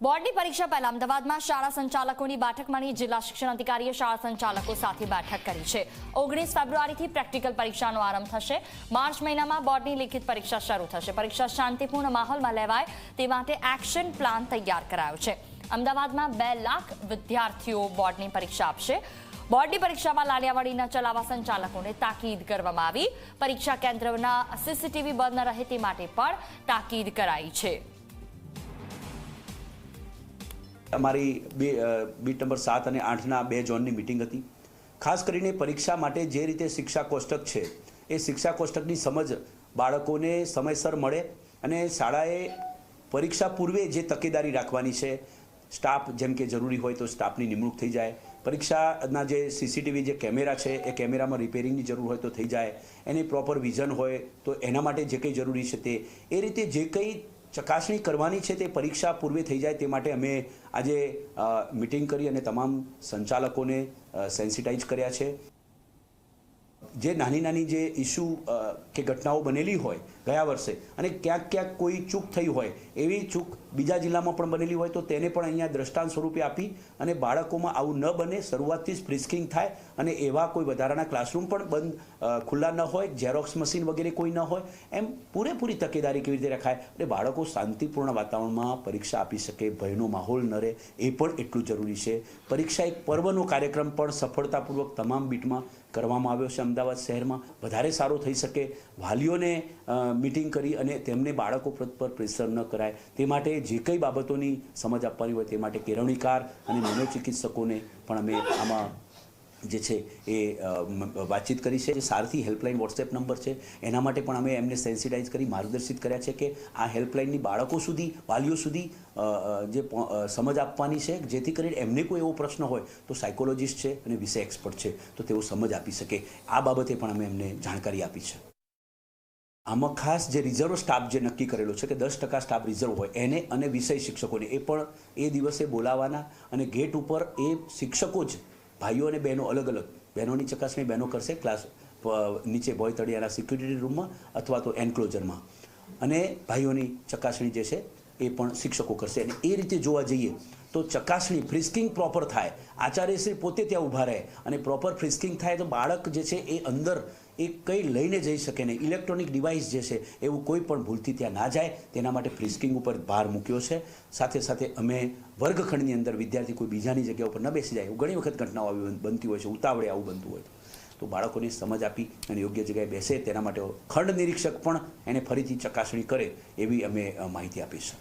બોર્ડની પરીક્ષા પહેલા અમદાવાદમાં શાળા સંચાલકોની બેઠક મળી. જિલ્લા શિક્ષણ અધિકારીએ શાળા સંચાલકો સાથે બેઠક કરી છે. ઓગણીસ ફેબ્રુઆરીથી પ્રેક્ટિકલ પરીક્ષાનો આરંભ થશે. માર્ચ મહિનામાં બોર્ડની લિખિત પરીક્ષા શરૂ થશે. પરીક્ષા શાંતિપૂર્ણ માહોલમાં લેવાય તે માટે એક્શન પ્લાન તૈયાર કરાયો છે. અમદાવાદમાં બે લાખ વિદ્યાર્થીઓ બોર્ડની પરીક્ષા આપશે. બોર્ડની પરીક્ષામાં લાડિયાવાડીના ચલાવવા સંચાલકોને તાકીદ કરવામાં આવી. પરીક્ષા કેન્દ્રના સીસીટીવી બંધ રહે તે માટે પણ તાકીદ કરાઈ છે. અમારી બે બીટ નંબર સાત અને આઠના બે ઝોનની મિટિંગ હતી. ખાસ કરીને પરીક્ષા માટે જે રીતે શિક્ષા કોષ્ટક છે, એ શિક્ષા કોષ્ટકની સમજ બાળકોને સમયસર મળે અને શાળાએ પરીક્ષા પૂર્વે જે તકેદારી રાખવાની છે, સ્ટાફ જેમ કે જરૂરી હોય તો સ્ટાફની નિમણૂક થઈ જાય, પરીક્ષાના જે સીસીટીવી જે કેમેરા છે, એ કેમેરામાં રિપેરિંગની જરૂર હોય તો થઈ જાય, એની પ્રોપર વિઝન હોય તો એના માટે જે કંઈ જરૂરી છે તે, એ રીતે જે કંઈ ચકાસણી કરવાની છે તે પરીક્ષા પૂર્વે થઈ જાય તે માટે અમે આજે મિટિંગ કરી અને તમામ સંચાલકોને સેન્સિટાઇઝ કર્યા છે. જે નાની નાની જે ઇસ્યુ કે ઘટનાઓ બનેલી હોય ગયા વર્ષે અને ક્યાંક ક્યાંક કોઈ ચૂક થઈ હોય, એવી ચૂક બીજા જિલ્લામાં પણ બનેલી હોય તો તેને પણ અહીંયા દ્રષ્ટાંત સ્વરૂપે આપી અને બાળકોમાં આવું ન બને, શરૂઆતથી જ ફ્રિસ્કિંગ થાય અને એવા કોઈ વધારાના ક્લાસરૂમ પણ બંધ ખુલ્લા ન હોય ઝેરોક્સ મશીન વગેરે કોઈ ન હોય, એમ પૂરેપૂરી તકેદારી કેવી રીતે રખાય? એટલે બાળકો શાંતિપૂર્ણ વાતાવરણમાં પરીક્ષા આપી શકે, ભયનો માહોલ ન રહે, એ પણ એટલું જરૂરી છે. પરીક્ષા એક પર્વનો કાર્યક્રમ પણ સફળતાપૂર્વક તમામ બીટમાં કરવામાં આવ્યો છે. અમદાવાદ શહેરમાં વધારે સારો થઈ શકે. વાલીઓને મિટિંગ કરી અને તેમને બાળકો પર પ્રેશર ન કરાય. તે માટે જે કંઈ બાબતોની સમજ આપવાની હોય તે માટે કેળવણીકાર અને મનોચિકિત્સકોને પણ અમે આમાં જે છે એ વાતચીત કરી છે. જે સારથી હેલ્પલાઇન વોટ્સએપ નંબર છે. એના માટે પણ અમે એમને સેન્સિટાઇઝ કરી, માર્ગદર્શિત કર્યા છે કે આ હેલ્પલાઇનની બાળકો સુધી, વાલીઓ સુધી જે સમજ આપવાની છે, જેથી કરીને એમને કોઈ એવો પ્રશ્ન હોય તો સાયકોલોજિસ્ટ છે અને વિષય એક્સપર્ટ છે તો તેઓ સમજ આપી શકે. આ બાબતે પણ અમે એમને જાણકારી આપી છે. આમાં ખાસ જે રિઝર્વ સ્ટાફ જે નક્કી કરેલો છે કે દસ ટકા સ્ટાફ રિઝર્વ હોય, એને અને વિષય શિક્ષકોને, એ પણ એ દિવસે બોલાવાના અને ગેટ ઉપર એ શિક્ષકો જ ભાઈઓ અને બહેનો અલગ અલગ. બહેનોની ચકાસણી બહેનો કરશે ક્લાસ નીચે બોય તળિયાના સિક્યુરિટી રૂમમાં અથવા તો એન્ક્લોઝરમાં અને ભાઈઓની ચકાસણી જે છે એ પણ શિક્ષકો કરશે. અને એ રીતે જોવા જઈએ તો ચકાસણી, ફ્રિસ્કિંગ પ્રોપર થાય. આચાર્યશ્રી પોતે ત્યાં ઊભા રહે. અને પ્રોપર ફ્રિસ્કિંગ થાય તો બાળક જે છે એ અંદર એ કંઈ લઈને જઈ શકે નહીં. ઇલેક્ટ્રોનિક ડિવાઇસ જે છે એવું કોઈ પણ ભૂલથી ત્યાં ના જાય. તેના માટે ફ્રિસ્કિંગ ઉપર ભાર મૂક્યો છે. સાથે સાથે અમે વર્ગખંડની અંદર વિદ્યાર્થી કોઈ બીજાની જગ્યા ઉપર ન બેસી જાય. એવું ઘણી વખત ઘટનાઓ આવી બનતી હોય છે. ઉતાવળે આવું બનતું હોય તો બાળકોને સમજ આપી અને યોગ્ય જગ્યાએ બેસે. તેના માટે ખંડ નિરીક્ષક પણ એને ફરીથી ચકાસણી કરે એવી અમે માહિતી આપીશું